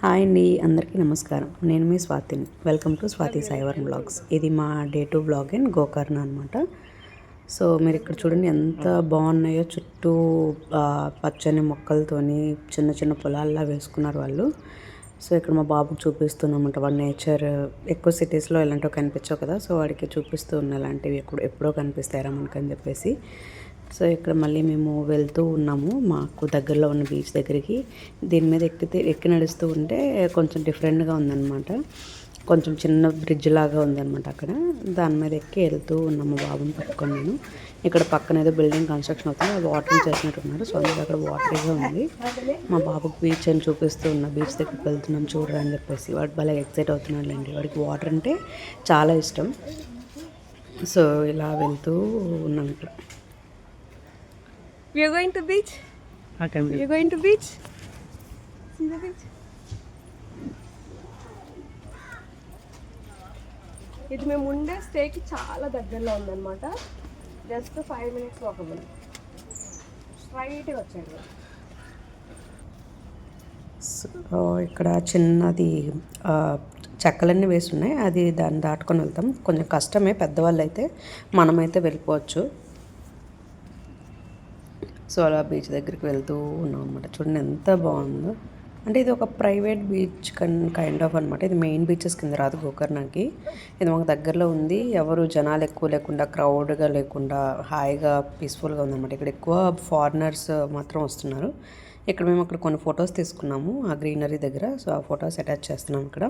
Hi అండి అందరికీ నమస్కారం. నేను మీ స్వాతిని. Welcome to Swathi Saivaram vlogs ఇది మా day two vlog in Gokarna అనమాట సో మీరు ఇక్కడ చూడండి ఎంత బాగున్నాయో. చుట్టూ పచ్చని మొక్కలతోని చిన్న చిన్న పొలాల్లా వేసుకున్నారు వాళ్ళు. సో ఇక్కడ మా బాబుకి చూపిస్తున్నామంట వాడు నేచర్ ఎక్కువ సిటీస్లో ఇలాంటివి కనిపించవు కదా. సో వాడికి చూపిస్తూ ఉన్న ఇలాంటివి ఎప్పుడు ఎప్పుడో కనిపిస్తారా మనకని చెప్పేసి. సో ఇక్కడ మళ్ళీ మేము వెళ్తూ ఉన్నాము. మాకు దగ్గరలో ఉన్న బీచ్ దగ్గరికి. దీని మీద ఎక్కితే ఎక్కి నడుస్తూ ఉంటే కొంచెం డిఫరెంట్గా ఉందన్నమాట. కొంచెం చిన్న బ్రిడ్జ్ లాగా ఉందన్నమాట అక్కడ. దాని మీద ఎక్కి వెళ్తూ ఉన్నాము బాబుని పట్టుకొని నేను. ఇక్కడ పక్కన ఏదో బిల్డింగ్ కన్స్ట్రక్షన్ అవుతుంది. అది వాటరింగ్ చేసినట్టున్నారు సో అందుకే అక్కడ వాటరీగా ఉంది. మా బాబుకి బీచ్ అని చూపిస్తూ ఉన్న. బీచ్ దగ్గరికి వెళ్తున్నాం చూడరా అని చెప్పేసి. వాడు భలే ఎక్సైట్ అవుతున్నాడు అండి వాడికి వాటర్ అంటే చాలా ఇష్టం. సో ఇలా వెళ్తూ ఉన్నాం ఇక్కడ. We are going to beach. We are going to beach. See the beach. ఇది మేము ఉండే స్టేకి చాలా దగ్గరలో ఉందన్నమాట జస్ట్ ఫైవ్ మినిట్స్ ఒక మినిట్ స్ట్రైట్గా వచ్చాడు సో ఇక్కడ చిన్నది చెక్కలన్నీ వేసి ఉన్నాయి అది దాన్ని దాటుకొని వెళ్తాం కొంచెం కష్టమే పెద్దవాళ్ళు అయితే మనమైతే వెళ్ళిపోవచ్చు సో అలా బీచ్ దగ్గరికి వెళ్తూ ఉన్నాం అనమాట చూడండి ఎంత బాగుందో. అంటే ఇది ఒక ప్రైవేట్ బీచ్ కన్ కైండ్ ఆఫ్ అనమాట ఇది మెయిన్ బీచెస్ కింద రాదు గోకర్ణకి. ఇది మాకు దగ్గరలో ఉంది. ఎవరు జనాలు ఎక్కువ లేకుండా క్రౌడ్గా లేకుండా హాయిగా పీస్ఫుల్గా ఉందన్నమాట. ఇక్కడ ఎక్కువ ఫారినర్స్ మాత్రం వస్తున్నారు. ఇక్కడ మేము అక్కడ కొన్ని ఫొటోస్ తీసుకున్నాము ఆ గ్రీనరీ దగ్గర. సో ఆ ఫొటోస్ అటాచ్ చేస్తున్నాం ఇక్కడ.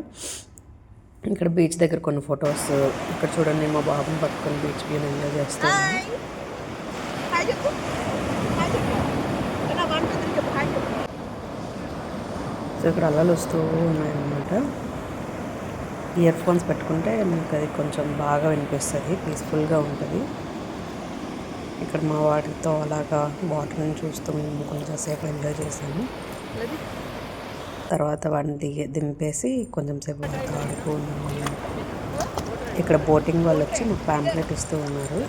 ఇక్కడ బీచ్ దగ్గర కొన్ని ఫొటోస్. ఇక్కడ చూడండి మా బాబుని పట్టుకొని బీచ్ వ్యూ ఎంజాయ్ చేస్తున్నాము హాయ్ చెప్పు హాయ్ చెప్పు నా వన్ టూ త్రీ చెప్పు హాయ్ చెప్పు సో ఇక్కడ అలలు వస్తూ ఉన్నాయన్నమాట. ఇయర్ ఫోన్స్ పెట్టుకుంటే మీకు అది కొంచెం బాగా వినిపిస్తుంది పీస్ఫుల్గా ఉంటుంది. ఇక్కడ మా వాటితో అలాగా వాటర్ని చూస్తూ మేము కొంచెం సేపు ఎంజాయ్ చేసాము. తర్వాత వాడిని దిగి దింపేసి కొంచెం సేపు ఆడుతూ ఉన్నాము. ఇక్కడ బోటింగ్ వాళ్ళు వచ్చి మాకు ప్యాంప్లెట్ ఇస్తూ ఉన్నారు.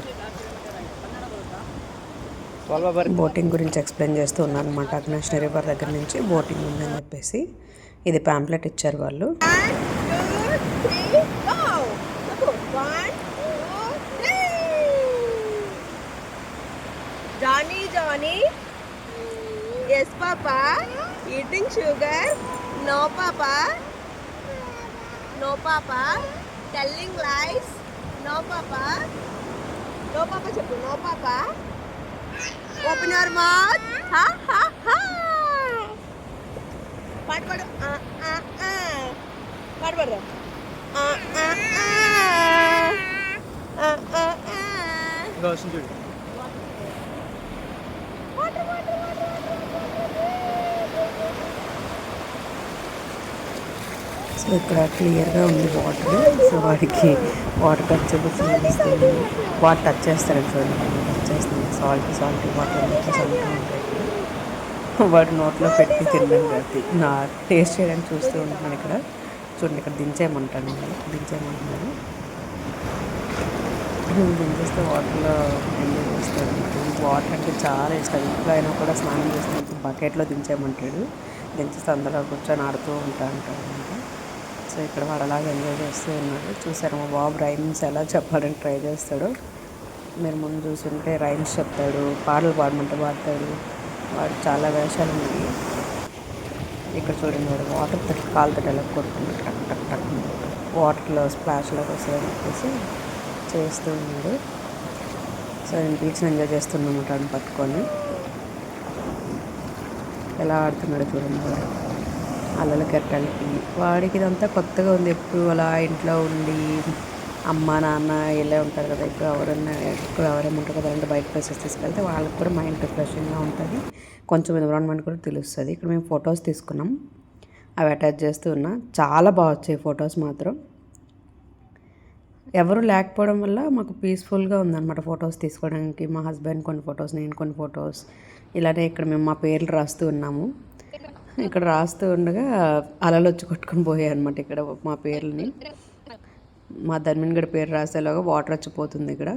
బోటింగ్ గురించి ఎక్స్ప్లెయిన్ చేస్తూ ఉన్నారు అనమాట అగ్నేష్ రివర్ దగ్గర నుంచి బోటింగ్ ఉందని చెప్పేసి ఇది ప్యాంప్లెట్ ఇచ్చారు వాళ్ళు. Johnny Johnny. Yes papa. Sugar no papa. No papa. Telling lies no papa. No papa చెప్పు. No papa. Open your mouth. Ha, ha, ha. పాడు పాడు ఆ. సో ఇక్కడ క్లియర్గా ఉంది వాటర్ సో వాడికి వాటర్ టచ్ వాటర్ టచ్ చేస్తాడు చూడండి. వచ్చేస్తుంది సాల్ట్ సాల్ట్ వాటర్ అంతా సాల్ట్ ఉంటాయి. వాడు నోట్లో పెట్టి తినడం కాబట్టి నా టేస్ట్ చేయడానికి చూస్తూ ఉంటున్నాను ఇక్కడ. చూడండి ఇక్కడ దించేయమంటాను నేను. దించేయమంటున్నాను. దించేస్తే వాటర్లో ఎంజాయ్ చేస్తాడు వాటర్ అంటే చాలా ఇష్టం. ఇంట్లో అయినా కూడా స్నానం చేసినప్పుడు బకెట్లో దించేయమంటాడు. దించేస్తే అందరూ కూర్చొని ఆడుతూ ఉంటా అంటాడు సో ఇక్కడ వాడు అలాగే ఎంజాయ్ చేస్తూ ఉన్నాడు. చూసారు మా బాబు రైమ్స్ ఎలా చెప్పాలని ట్రై చేస్తాడు. మీరు ముందు చూసుంటే రైమ్స్ చెప్తాడు పాటలు పాడమంటే పాడతాడు. వాడు చాలా వేషాలు ఉన్నాయి. ఇక్కడ చూడండి వాడు వాటర్ తట్టి కాలుతో ఎలా కొట్టుకుంటు టక్ టక్ టక్. వాటర్లో స్ప్లాష్లోకి వస్తుందని చెప్పేసి చేస్తూ ఉన్నాడు. సో నేను బీచ్ని ఎంజాయ్ చేస్తున్నాము వాడిని పట్టుకొని. ఎలా ఆడుతున్నాడు చూడండి వాడు. అలల కెట్టలకి వాడికి ఇదంతా కొత్తగా ఉంది. ఎప్పుడు అలా ఇంట్లో ఉండి అమ్మ నాన్న ఇలా ఉంటారు కదా ఇప్పుడు ఎవరన్నా ఎక్కువ ఎవరైనా ఉంటారు కదా అంటే బయట ప్లేసెస్ తీసుకెళ్తే వాళ్ళకి కూడా మైండ్ రిఫ్రెషింగ్గా ఉంటుంది. కొంచెం ఎన్విరాన్మెంట్ కూడా తెలుస్తుంది. ఇక్కడ మేము ఫొటోస్ తీసుకున్నాం. అవి అటాచ్ చేస్తూ ఉన్నా. చాలా బాగా వచ్చాయి ఫొటోస్ మాత్రం. ఎవరు లేకపోవడం వల్ల మాకు పీస్ఫుల్గా ఉందన్నమాట ఫొటోస్ తీసుకోవడానికి. మా హస్బెండ్ కొన్ని ఫొటోస్ నేను కొన్ని ఫొటోస్ ఇలానే ఇక్కడ మేము మా పేర్లు రాస్తూ ఉన్నాము. ఇక్కడ రాస్తూ ఉండగా అలలు వచ్చి కొట్టుకొని పోయాయి అనమాట ఇక్కడ మా పేర్లని. మా ధర్మిన్ గడి పేరు రాసేలాగా వాటర్ వచ్చిపోతుంది ఇక్కడ.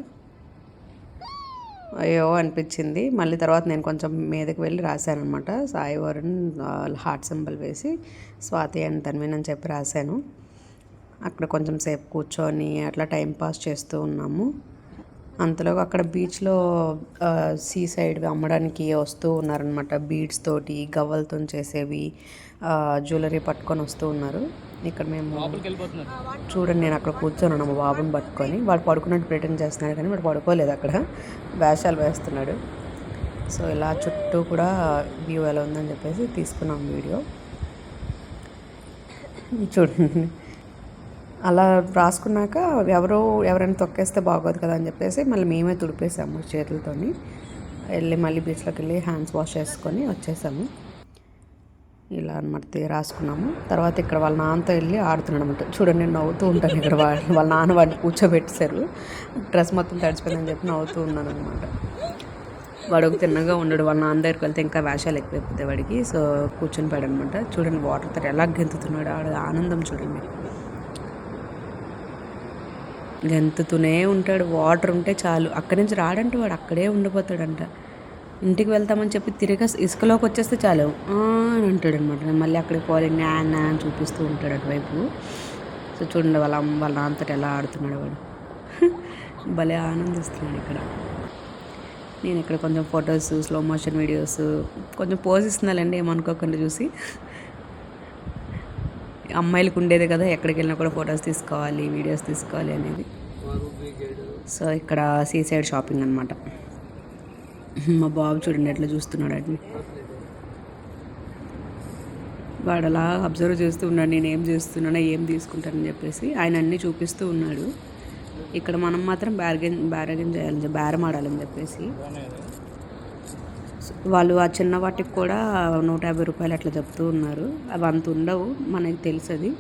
అయ్యో అనిపించింది. మళ్ళీ తర్వాత నేను కొంచెం మీదకి వెళ్ళి రాశానమాట సాయి వరుణ్ హార్ట్ సింబల్ వేసి స్వాతి అండ్ ధన్విన్ అని చెప్పి రాశాను. అక్కడ కొంచెం సేపు కూర్చొని అట్లా టైం పాస్ చేస్తూ ఉన్నాము. అంతలో అక్కడ బీచ్లో సీ సైడ్ అమ్మడానికి వస్తూ ఉన్నారనమాట బీడ్స్ తోటి గవ్వలతో చేసేవి జ్యువెలరీ పట్టుకొని వస్తూ ఉన్నారు. ఇక్కడ మేము చూడండి నేను అక్కడ కూర్చొని మా బాబుని పట్టుకొని. వాడు పడుకున్నట్టు ప్రిటెండ్ చేస్తున్నాడు కానీ వాడు పడుకోలేదు అక్కడ. వేషాలు వేస్తున్నాడు. సో ఇలా చుట్టూ కూడా వ్యూ ఎలా ఉందని చెప్పేసి తీసుకున్నాం వీడియో. చూడండి. అలా రాసుకున్నాక ఎవరో ఎవరైనా తొక్కేస్తే బాగోదు కదా అని చెప్పేసి మళ్ళీ మేమే తుడిపేసాము చేతులతోని. వెళ్ళి మళ్ళీ బీచ్లోకి వెళ్ళి హ్యాండ్స్ వాష్ చేసుకొని వచ్చేసాము. ఇలా అనమాట రాసుకున్నాము. తర్వాత ఇక్కడ వాళ్ళ నాన్నతో వెళ్ళి ఆడుతున్నాడు అనమాట చూడండి నేను నవ్వుతూ ఉంటాను ఇక్కడ వాళ్ళు వాళ్ళ నాన్న వాడిని కూర్చోబెట్టేశారు. డ్రెస్ మొత్తం తడిచిపోయిందని చెప్పి నవ్వుతూ ఉన్నాను అనమాట వాడు ఒక తిన్నగా ఉండడు వాళ్ళ నాన్న దగ్గరికి వెళ్తే ఇంకా వేషాలు ఎక్కువైపోతాయి వాడికి. సో కూర్చొని పోయాడు అనమాట చూడండి వాటర్తో ఎలా గెంతుతున్నాడు. ఆడ ఆనందం చూడండి గెంతుతూనే ఉంటాడు. వాటర్ ఉంటే చాలు. అక్కడి నుంచి రాడంటే వాడు అక్కడే ఉండిపోతాడంట. ఇంటికి వెళ్తామని చెప్పి తిరిగి ఇసుకలోకి వచ్చేస్తే చాలు. "ఆ" అని అంటాడు అనమాట మళ్ళీ అక్కడికి పోలే నా అని చూపిస్తూ ఉంటాడు అటువైపు. సో చూడండి వాళ్ళ అమ్మ వాళ్ళ నాన్నతో ఎలా ఆడుతున్నాడు వాడు. భలే ఆనందిస్తున్నాడు ఇక్కడ. నేను ఇక్కడ కొంచెం ఫొటోస్ స్లో మోషన్ వీడియోస్ కొంచెం పోజ్ ఇస్తున్నాలండి ఏమనుకోకుండా చూసి. అమ్మాయిలకు ఉండేది కదా ఎక్కడికి వెళ్ళినా కూడా ఫొటోస్ తీసుకోవాలి వీడియోస్ తీసుకోవాలి అనేది. సో ఇక్కడ సీ సైడ్ షాపింగ్ అనమాట మా బాబు చూడండి ఎట్లా చూస్తున్నాడు అండి వాడు అలా అబ్జర్వ్ చేస్తూ ఉన్నాడు నేను ఏం చేస్తున్నానో ఏం తీసుకుంటానని చెప్పేసి ఆయన అన్నీ చూపిస్తూ ఉన్నాడు. ఇక్కడ మనం మాత్రం బ్యార్గెన్ బ్యారగెన్ చేయాలని బేరం ఆడాలని చెప్పేసి. వాళ్ళు ఆ చిన్న వాటికి కూడా నూట యాభై రూపాయలు అట్లా చెప్తూ ఉన్నారు. అవి అంత ఉండవు మనకి తెలుసు అది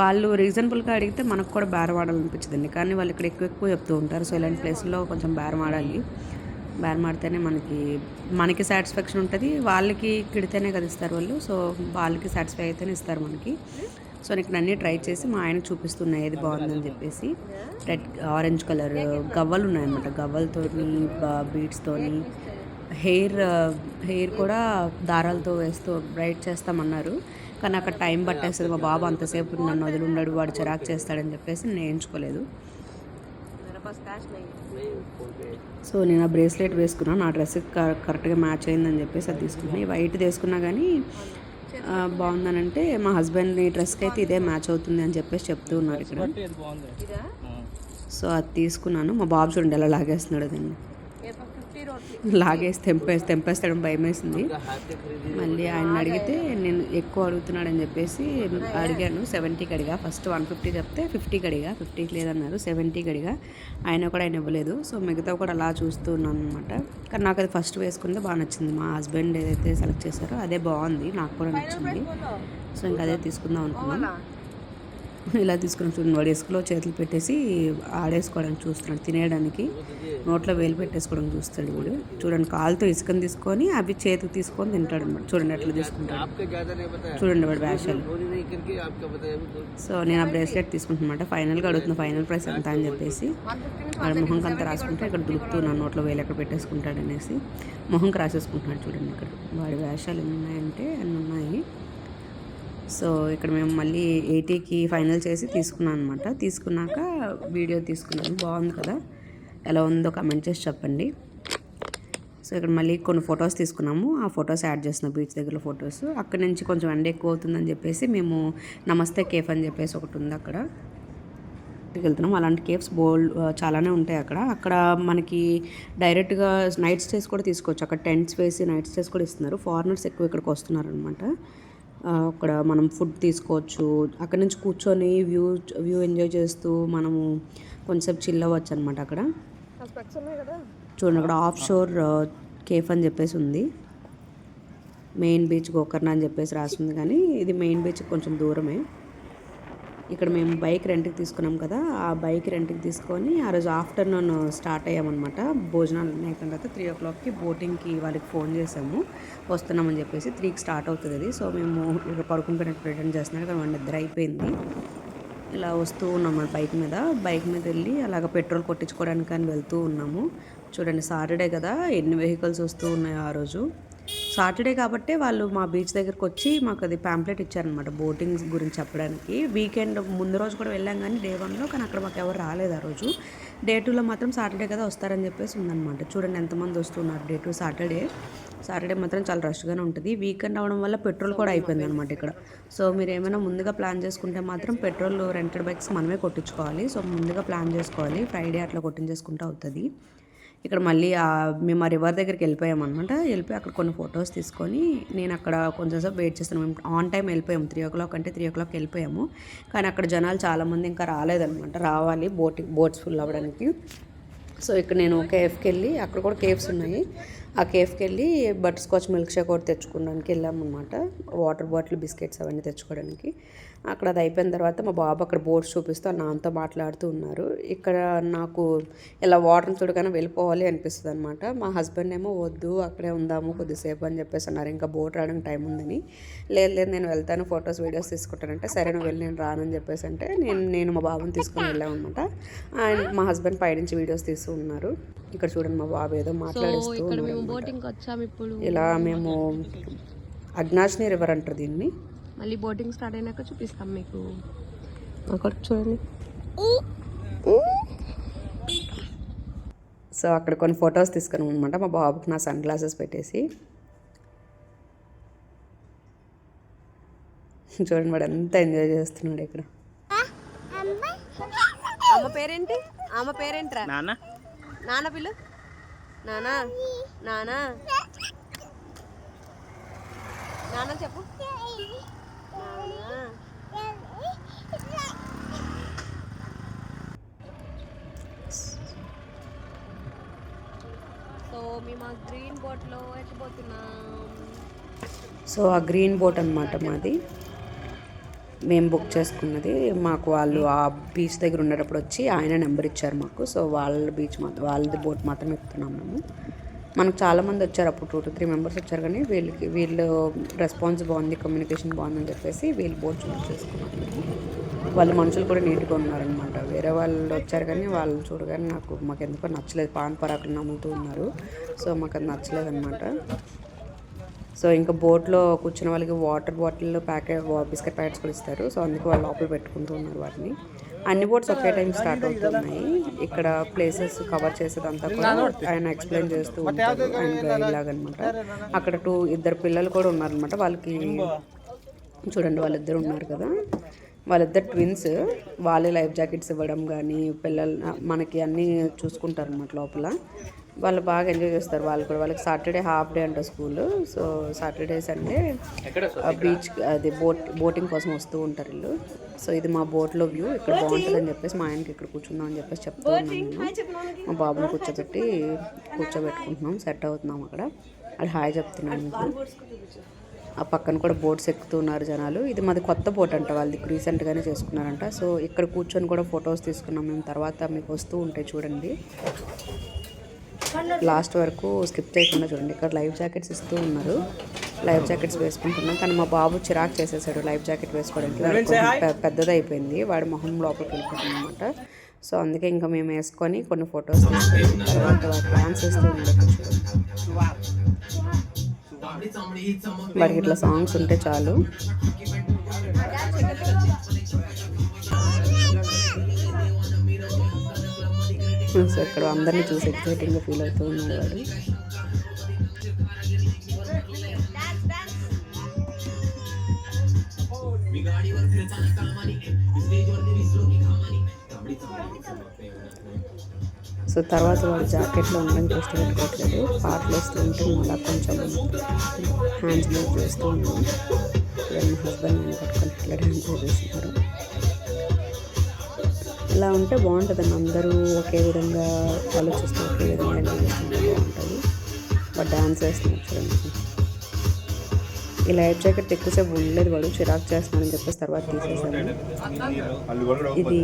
వాళ్ళు రీజనబుల్గా అడిగితే మనకు కూడా బేరం ఆడాలనిపించదండి కానీ వాళ్ళు ఇక్కడ ఎక్కువ ఎక్కువ చెప్తూ ఉంటారు. సో ఇలాంటి ప్లేస్లో కొంచెం బేరం ఆడాలి బేరం ఆడితేనే మనకి మనకి సాటిస్ఫాక్షన్ ఉంటుంది. వాళ్ళకి కిడితేనే కదా ఇస్తారు వాళ్ళు. సో వాళ్ళకి సాటిస్ఫై అయితేనే ఇస్తారు మనకి. సో నేను ఇక్కడ అన్నీ ట్రై చేసి మా ఆయన చూపిస్తున్నాయి ఏది బాగుందని చెప్పేసి. రెడ్ ఆరెంజ్ కలర్ గవ్వలు ఉన్నాయన్నమాట. గవ్వలతోని బీడ్స్తోని హెయిర్ హెయిర్ కూడా దారాలతో వేస్తూ బ్రైట్ చేస్తామన్నారు. కానీ అక్కడ టైం పట్టేస్తుంది. మా బాబు అంతసేపు నన్ను వదిలి ఉండడు. వాడు చిరాకు చేస్తాడని చెప్పేసి నేను వేయించుకోలేదు. సో నేను ఆ బ్రేస్లెట్ వేసుకున్నాను. నా డ్రెస్ కరెక్ట్గా మ్యాచ్ అయిందని చెప్పేసి అది తీసుకున్నాను ఈ వైట్ తీసుకున్నా కానీ ఆ, బాగుందనంటే మా హస్బెండ్ ఈ డ్రెస్కి అయితే ఇదే మ్యాచ్ అవుతుంది అని చెప్పేసి చెప్తూ ఉన్నారు ఇక్కడ. సో అది తీసుకున్నాను. మా బాబు చూడండి ఎలా లాగేస్తున్నాడు దాన్ని. లాగేసి తెంపేసి తెంపేస్తాడని భయం వేసింది మళ్ళీ ఆయన అడిగితే నేను ఎక్కువ అడుగుతున్నాడని చెప్పేసి అడిగాను. సెవెంటీకి అడిగా. ఫస్ట్ వన్ ఫిఫ్టీ చెప్తే ఫిఫ్టీకి అడిగా. ఫిఫ్టీకి లేదన్నారు. సెవెంటీకి అడిగా. ఆయన కూడా ఆయన ఇవ్వలేదు. సో మిగతా కూడా అలా చూస్తూ ఉన్నాను అనమాట కానీ నాకు అది ఫస్ట్ వేసుకుంటే బాగా నచ్చింది. మా హస్బెండ్ ఏదైతే సెలెక్ట్ చేశారో అదే బాగుంది. నాకు కూడా నచ్చింది. సో ఇంకా అదే తీసుకుందాం అనుకున్నాను ఇలా తీసుకుని చూడండి వాడు ఇసుకలో చేతులు పెట్టేసి ఆడేసుకోవడానికి చూస్తున్నాడు తినేయడానికి. నోట్లో వేలు పెట్టేసుకోవడానికి చూస్తాడు వీడు. చూడండి కాలుతో ఇసుకని తీసుకొని అవి చేతికి తీసుకొని తింటాడు అనమాట చూడండి ఎట్లా తీసుకుంటాడు. చూడండి వాడు వేషాలు. సో నేను ఆ బ్రేస్లెట్ తీసుకుంటున్నమాట ఫైనల్గా అడుగుతున్నా ఫైనల్ ప్రైస్ ఎంత అని చెప్పేసి వాడు మొహంకి అంతా రాసుకుంటే ఇక్కడ దులుపుతున్నాను నా నోట్లో వేలు ఎక్కడ పెట్టేసుకుంటాడు అనేసి. మొహంకి రాసేసుకుంటున్నాడు చూడండి ఇక్కడ. వాడి వేషాలు ఎన్ని ఉన్నాయంటే అన్ని ఉన్నాయి. సో ఇక్కడ మేము మళ్ళీ ఎయిటీకి ఫైనల్ చేసి తీసుకున్నాం అనమాట తీసుకున్నాక వీడియో తీసుకున్నాను. బాగుంది కదా? ఎలా ఉందో కమెంట్ చేసి చెప్పండి. సో ఇక్కడ మళ్ళీ కొన్ని ఫొటోస్ తీసుకున్నాము. ఆ ఫొటోస్ యాడ్ చేస్తున్నాం బీచ్ దగ్గర ఫొటోస్. అక్కడ నుంచి కొంచెం ఎండ ఎక్కువ అవుతుందని చెప్పేసి మేము నమస్తే కేఫ్ అని చెప్పేసి ఒకటి ఉంది అక్కడ. వెళ్తున్నాం అలాంటి కేవ్స్ బోల్డ్ చాలానే ఉంటాయి అక్కడ. అక్కడ మనకి డైరెక్ట్గా నైట్ స్టేస్ కూడా తీసుకోవచ్చు. అక్కడ టెంట్స్ వేసి నైట్ స్టేస్ కూడా ఇస్తున్నారు. ఫారినర్స్ ఎక్కువ ఇక్కడికి వస్తున్నారు అనమాట అక్కడ మనం ఫుడ్ తీసుకోవచ్చు. అక్కడ నుంచి కూర్చొని వ్యూ వ్యూ ఎంజాయ్ చేస్తూ మనము కొంచెంసేపు చిల్ అవ్వచ్చు అనమాట అక్కడ చూడండి అక్కడ ఆఫ్ షోర్ కేఫ్ అని చెప్పేసి ఉంది. మెయిన్ బీచ్ గోకర్ణ అని చెప్పేసి రాసింది కానీ ఇది మెయిన్ బీచ్ కొంచెం దూరమే. ఇక్కడ మేము బైక్ రెంట్కి తీసుకున్నాం కదా ఆ బైక్ రెంట్కి తీసుకొని ఆ రోజు ఆఫ్టర్నూన్ స్టార్ట్ అయ్యామన్నమాట. భోజనాలు అయిపోయిన తర్వాత త్రీ ఓ క్లాక్కి బోటింగ్కి వాళ్ళకి ఫోన్ చేసాము. వస్తున్నామని చెప్పేసి త్రీకి స్టార్ట్ అవుతుంది అది. సో మేము ఇక్కడ పడుకుని రిటర్న్ చేస్తున్నారు కానీ వన్ నిద్ర అయిపోయింది. ఇలా వస్తూ ఉన్నాం బైక్ మీద. బైక్ మీద వెళ్ళి అలాగ పెట్రోల్ కొట్టించుకోవడానికి అని వెళ్తూ ఉన్నాము. చూడండి సాటర్డే కదా ఎన్ని వెహికల్స్ వస్తూ ఉన్నాయో ఆ రోజు. సాటర్డే కాబట్టే వాళ్ళు మా బీచ్ దగ్గరకు వచ్చి మాకు అది ప్యాంప్లెట్ ఇచ్చారనమాట బోటింగ్ గురించి చెప్పడానికి. వీకెండ్ ముందు రోజు కూడా వెళ్ళాం కానీ డే వన్లో కానీ అక్కడ మాకు ఎవరు రాలేదు ఆ రోజు. డే టూలో మాత్రం సాటర్డే కదా వస్తారని చెప్పేసి ఉందన్నమాట. చూడండి ఎంతమంది వస్తున్నారు డే టూ సాటర్డే. సాటర్డే మాత్రం చాలా రష్గానే ఉంటుంది. వీకెండ్ అవడం వల్ల పెట్రోల్ కూడా అయిపోయింది అనమాట ఇక్కడ. సో మీరు ఏమైనా ముందుగా ప్లాన్ చేసుకుంటే మాత్రం పెట్రోల్ రెంటెడ్ బైక్స్ మనమే కొట్టించుకోవాలి. సో ముందుగా ప్లాన్ చేసుకోవాలి. ఫ్రైడే అట్లా కొట్టించేసుకుంటే అవుతుంది. ఇక్కడ మళ్ళీ మేము ఆ రివర్ దగ్గరికి వెళ్ళిపోయామన్నమాట వెళ్ళిపోయి అక్కడ కొన్ని ఫొటోస్ తీసుకొని నేను అక్కడ కొంచెంసేపు వెయిట్ చేస్తాను మేము ఆన్ టైం వెళ్ళిపోయాము. త్రీ ఓ క్లాక్ అంటే త్రీ ఓ క్లాక్ వెళ్ళిపోయాము. కానీ అక్కడ జనాలు చాలామంది ఇంకా రాలేదనమాట రావాలి. బోట్ బోట్స్ ఫుల్ అవ్వడానికి. సో ఇక్కడ నేను కేఫ్కి వెళ్ళి అక్కడ కూడా కేవ్స్ ఉన్నాయి. ఆ కేఫ్కి వెళ్ళి బటర్ స్కాచ్ మిల్క్ షేక్ ఒకటి తెచ్చుకోవడానికి వెళ్ళామన్నమాట. వాటర్ బాటిల్ బిస్కెట్స్ అవన్నీ తెచ్చుకోవడానికి. అక్కడ అది అయిపోయిన తర్వాత మా బాబు అక్కడ బోట్స్ చూపిస్తూ నాతో మాట్లాడుతూ ఉన్నారు. ఇక్కడ నాకు ఇలా వాటర్ చూడగానే వెళ్ళిపోవాలి అనిపిస్తుంది అనమాట మా హస్బెండ్ ఏమో వద్దు అక్కడే ఉందాము కొద్దిసేపు అని చెప్పేసి అన్నారు. ఇంకా బోట్ రావడానికి టైం ఉందని. లేదు లేదు నేను వెళ్తాను ఫొటోస్ వీడియోస్ తీసుకుంటానంటే సరే నువ్వు వెళ్ళి నేను రానని చెప్పేసి అంటే నేను నేను మా బాబుని తీసుకొని వెళ్ళామన్నమాట అండ్ మా హస్బెండ్ పైనుంచి వీడియోస్ తీస్తూ ఉన్నారు. ఇక్కడ చూడండి మా బాబు ఏదో మాట్లాడిస్తూ ఇలా మేము అగ్నాష్ని రివర్ అంటారు దీన్ని. మళ్ళీ బోటింగ్ స్టార్ట్ అయినాక చూపిస్తాం మీకు. అక్కడ చూడండి. సో అక్కడ కొన్ని ఫొటోస్ తీసుకున్నాం అనమాట మా బాబుకి నా సన్ గ్లాసెస్ పెట్టేసి. చూడండి వాడు ఎంత ఎంజాయ్ చేస్తున్నాడు ఇక్కడ. అమ్మ పేరేంటి? అమ్మ పేరేంట్రా? నాన్న. నాన్న పిల్లు నానా నానా నాన్న చెప్పు నానా సో మేము ఆ గ్రీన్ బోట్లో ఎక్కిపోతున్నాం సో ఆ గ్రీన్ బోట్ అనమాట మాది. మేము బుక్ చేసుకున్నది. మాకు వాళ్ళు ఆ బీచ్ దగ్గర ఉండేటప్పుడు వచ్చి ఆయన నెంబర్ ఇచ్చారు మాకు. సో వాళ్ళ బీచ్ మాత్రం వాళ్ళది బోట్ మాత్రం ఎక్కుతున్నాం మేము. మనకు చాలామంది వచ్చారు అప్పుడు టూ టు త్రీ మెంబర్స్ వచ్చారు కానీ వీళ్ళకి వీళ్ళు రెస్పాన్స్ బాగుంది కమ్యూనికేషన్ బాగుందని చెప్పేసి వీళ్ళు బోట్ చూస్ చేసుకున్నారు. వాళ్ళ మనుషులు కూడా నీట్గా ఉన్నారనమాట వేరే వాళ్ళు వచ్చారు కానీ వాళ్ళు చూడగానే నాకు మాకు ఎందుకో నచ్చలేదు. పాన్ పరాకులు నమ్ముతూ ఉన్నారు. సో మాకు అది నచ్చలేదు అనమాట సో ఇంకా బోట్లో కూర్చున్న వాళ్ళకి water bottle packet biscuit packets కూడా ఇస్తారు. సో అందుకే వాళ్ళు లోపల పెట్టుకుంటూ ఉన్నారు వాటిని. అన్ని బోట్స్ ఒకే టైం స్టార్ట్ అవుతున్నాయి. ఇక్కడ ప్లేసెస్ కవర్ చేసేదంతా కూడా ఆయన ఎక్స్ప్లెయిన్ చేస్తూ ఉంటారు. ఆయన ఇలాగనమాట లాగా అక్కడ టూ ఇద్దరు పిల్లలు కూడా ఉన్నారనమాట వాళ్ళకి చూడండి వాళ్ళిద్దరు ఉన్నారు కదా. వాళ్ళిద్దరు ట్విన్స్ వాళ్ళే లైఫ్ జాకెట్స్ ఇవ్వడం కానీ పిల్లలు మనకి అన్నీ చూసుకుంటారు అనమాట లోపల. వాళ్ళు బాగా ఎంజాయ్ చేస్తారు వాళ్ళు కూడా. వాళ్ళకి సాటర్డే హాఫ్ డే అంట school so Saturday Sunday beach అది బోట్ బోటింగ్ కోసం వస్తూ ఉంటారు వీళ్ళు. సో ఇది మా బోట్లో వ్యూ ఇక్కడ బాగుంటుంది అని చెప్పేసి మా ఆయనకి ఇక్కడ కూర్చుందాం అని చెప్పేసి చెప్తూ ఉన్నాను నేను. మా బాబుని కూర్చోబెట్టి కూర్చోబెట్టుకుంటున్నాం. సెట్ అవుతున్నాం అక్కడ. అది హాయ్ చెప్తున్నాను ఆ పక్కన కూడా బోట్స్ ఎక్కుతున్నారు జనాలు. ఇది మాది కొత్త బోట్ అంట వాళ్ళది రీసెంట్గానే చేసుకున్నారంట. సో ఇక్కడ కూర్చొని కూడా ఫొటోస్ తీసుకున్నాం మేము. తర్వాత మీకు వస్తూ ఉంటాయి చూడండి. లాస్ట్ వరకు స్కిప్ చేయకుండా చూడండి. ఇక్కడ లైఫ్ జాకెట్స్ ఇస్తూ ఉన్నారు. లైఫ్ జాకెట్స్ వేసుకుంటున్నాం. కానీ మా బాబు చిరాకు చేసేసాడు లైఫ్ జాకెట్ వేసుకోవడానికి. పెద్దదైపోయింది. వాడి మొహం లోపలికి వెళ్ళిపోతుంది అనమాట సో అందుకే ఇంకా మేము వేసుకొని కొన్ని ఫొటోస్ తీసుకొని తర్వాత డాన్స్ వేస్తూ ఉన్నాడు వాడికి ఇట్లా సాంగ్స్ ఉంటే చాలు. సో ఇక్కడ అందరినీ చూసి ఎక్సైటింగ్గా ఫీల్ అవుతూ ఉన్నాడు వాడు. సో తర్వాత వాడు జాకెట్లో ఉండడానికి ఇష్టపెట్టుకోవట్లేదు పాటలు వస్తూ ఉంటే మళ్ళీ కొంచెం హ్యాండ్స్ మూవ్ చేస్తూ ఉన్నాం మా హస్బెండ్ నేను పట్టుకొని ఇట్లా డ్యాన్స్ చేస్తున్నారు. ఇలా ఉంటే బాగుంటుందండి. అందరూ ఒకే విధంగా ఆలోచిస్తూ ఒకే విధంగా ఎంజాయ్ చేస్తుంటే బాగుంటుంది. బట్ డ్యాన్స్ వేస్తున్నారు చూడండి. ఈ లైఫ్ జాకెట్ ఎక్కువసేపు ఉండలేదు వాడు. చిరాకు చేస్తున్నానని చెప్పేసి తర్వాత తీసేసాను ఇది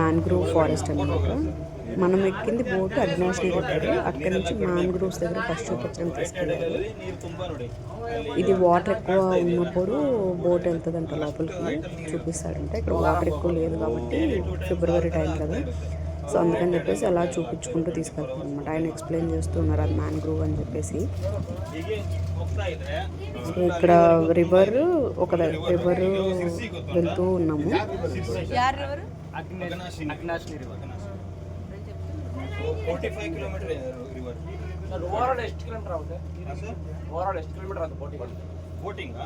మ్యాంగ్రూవ్ ఫారెస్ట్ అనమాట మనం ఎక్కింది బోట్ అగ్నాశ్రీ దగ్గర అక్కడి నుంచి మ్యాంగ్రూవ్స్ దగ్గర ఫస్ట్ చూపించడం తీసుకెళ్ళారు. ఇది వాటర్ ఎక్కువ ఉన్నప్పుడు బోట్ వెళ్తుందంట లోపలికి చూపిస్తాడంట. ఇక్కడ వాటర్ ఎక్కువ లేదు కాబట్టి ఫిబ్రవరి టైం కదా. సో అందుకని చెప్పేసి అలా చూపించుకుంటూ తీసుకెళ్తాను అనమాట ఆయన ఎక్స్ప్లెయిన్ చేస్తున్నారు అది మ్యాంగ్రూవ్ అని చెప్పేసి. సో ఇక్కడ రివర్ ఒక రివర్ వెళ్తూ ఉన్నాము. forty five kilometer river overall ಎಷ್ಟು ಕಿಲೋಮೀಟರ್ ಆಗುತ್ತೆ ಓವರಾಲ್ ಎಷ್ಟು ಕಿಲೋಮೀಟರ್ ಆಗುತ್ತೆ ಬೋಟಿಂಗ್ ಬೋಟಿಂಗ್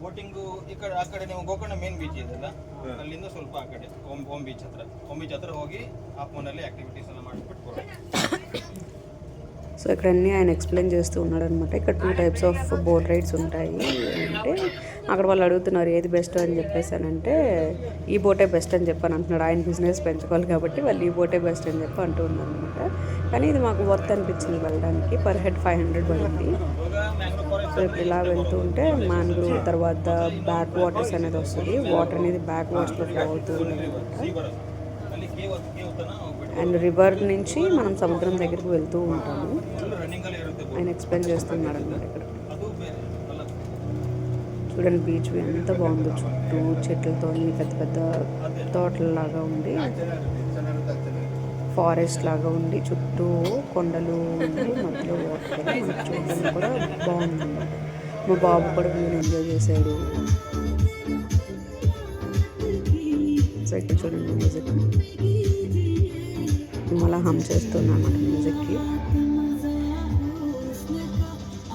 ಬೋಟಿಂಗು ಈ ಕಡೆ ಆ ಕಡೆ ನೀವು ಗೋಕರ್ಣ ಮೇನ್ ಬೀಚ್ ಇದೆಲ್ಲ ಅಲ್ಲಿಂದ ಸ್ವಲ್ಪ ಆ ಕಡೆ ಓಮ್ ಓಮ್ ಬೀಚ್ ಹತ್ರ ಓಮ್ ಬೀಚ್ ಹತ್ರ ಹೋಗಿ ಹಾಫ್ ಮೂನಲ್ಲಿ ಆಕ್ಟಿವಿಟೀಸ್ ಎಲ್ಲ ಮಾಡಿಬಿಟ್ಟು ಬರೋದು సో ఇక్కడ అన్నీ ఆయన ఎక్స్ప్లెయిన్ చేస్తూ ఉన్నాడు అనమాట ఇక్కడ two types of boat rides ఉంటాయి అంటే అక్కడ వాళ్ళు అడుగుతున్నారు ఏది బెస్ట్ అని చెప్పేసానంటే ఈ బోటే బెస్ట్ అని చెప్పాను అంటున్నాడు. ఆయన బిజినెస్ పెంచుకోవాలి కాబట్టి వాళ్ళు ఈ బోటే బెస్ట్ అని చెప్పి అంటూ ఉన్నారు అనమాట కానీ ఇది మాకు వర్త్ అనిపించింది వెళ్ళడానికి. పర్ హెడ్ ఫైవ్ హండ్రెడ్ పడింది. ఇప్పుడు ఇలా వెళ్తూ ఉంటే మ్యాంగ్రూవ్ తర్వాత బ్యాక్ వాటర్స్ అనేది వస్తుంది. వాటర్ అనేది బ్యాక్ వాటర్స్లో ఫ్లో అవుతూ అనమాట అండ్ రివర్ నుంచి మనం సముద్రం దగ్గరికి వెళ్తూ ఉంటాము. ఆయన ఎక్స్ప్లెయిన్ చేస్తున్నాడు అనమాట ఇక్కడ. చూడండి బీచ్ ఎంత బాగుందో. చుట్టూ చెట్లతో పెద్ద పెద్ద తోటలలాగా ఉంది. ఫారెస్ట్ లాగా ఉండి చుట్టూ కొండలు ఉండి మధ్యలో వాటర్ చూడడం కూడా బాగుంది. మా బాబు కూడా నేను ఎంజాయ్ చేశాడు. సైకిల్ చూడండి మ్యూజిక్ మళ్ళీ హమ్ చేస్తున్నాను అన్నమాట మ్యూజిక్కి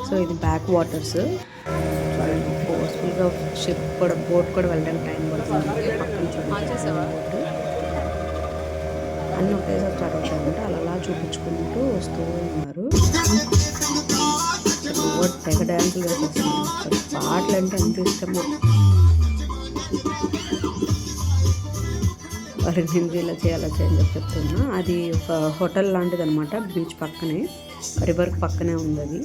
సో ఇది బ్యాక్ వాటర్స్ చూడండి ఫోర్స్ఫుల్గా షిప్ కూడా బోట్ కూడా వెళ్ళడానికి టైం పడుతుంది. పక్కన బోట్. అన్నీ ఒకేసారి స్టార్ట్ అవుతాయంటే. అలా అలా చూపించుకుంటూ వస్తూ ఉన్నారు. తెగ డ్యాన్సులు వేసేస్తున్నారు. పాటలు అంటే ఎంత ఇష్టమో. వారికి నేను ఇలా చేయాలి చేయాలని చెప్పి చెప్తున్నా. అది ఒక హోటల్ లాంటిది అనమాట బీచ్ పక్కనే రివర్ పక్కనే ఉంది అది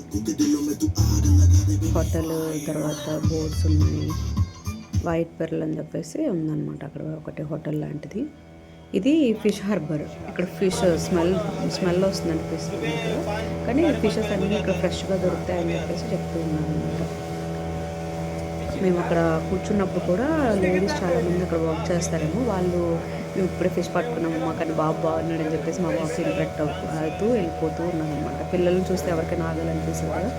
హోటల్ తర్వాత బోర్డ్స్ ఉన్నాయి వైట్ పెర్ల్ అని చెప్పేసి ఉందన్నమాట అక్కడ ఒకటి హోటల్ లాంటిది. ఇది ఫిష్ హార్బర్. ఇక్కడ ఫిష్ స్మెల్ స్మెల్ వస్తుంది అనిపిస్తుంది కానీ ఫిషెస్ అన్నీ ఇక్కడ ఫ్రెష్గా దొరుకుతాయని చెప్పేసి చెప్తూ ఉన్నాను అనమాట మేము అక్కడ కూర్చున్నప్పుడు కూడా లేడీస్ చాలా మంది అక్కడ వర్క్ చేస్తారేమో వాళ్ళు మేము ఇప్పుడే ఫిష్ పట్టుకున్నాము. మాకు కానీ బాబు బాగున్నాడు అని చెప్పేసి మా బాబు ఇంట్రెక్ట్ అవుతూ వెళ్ళిపోతూ ఉన్నాను అనమాట పిల్లల్ని చూస్తే ఎవరికైనా ఆగాలనిపిస్తుంది? కదా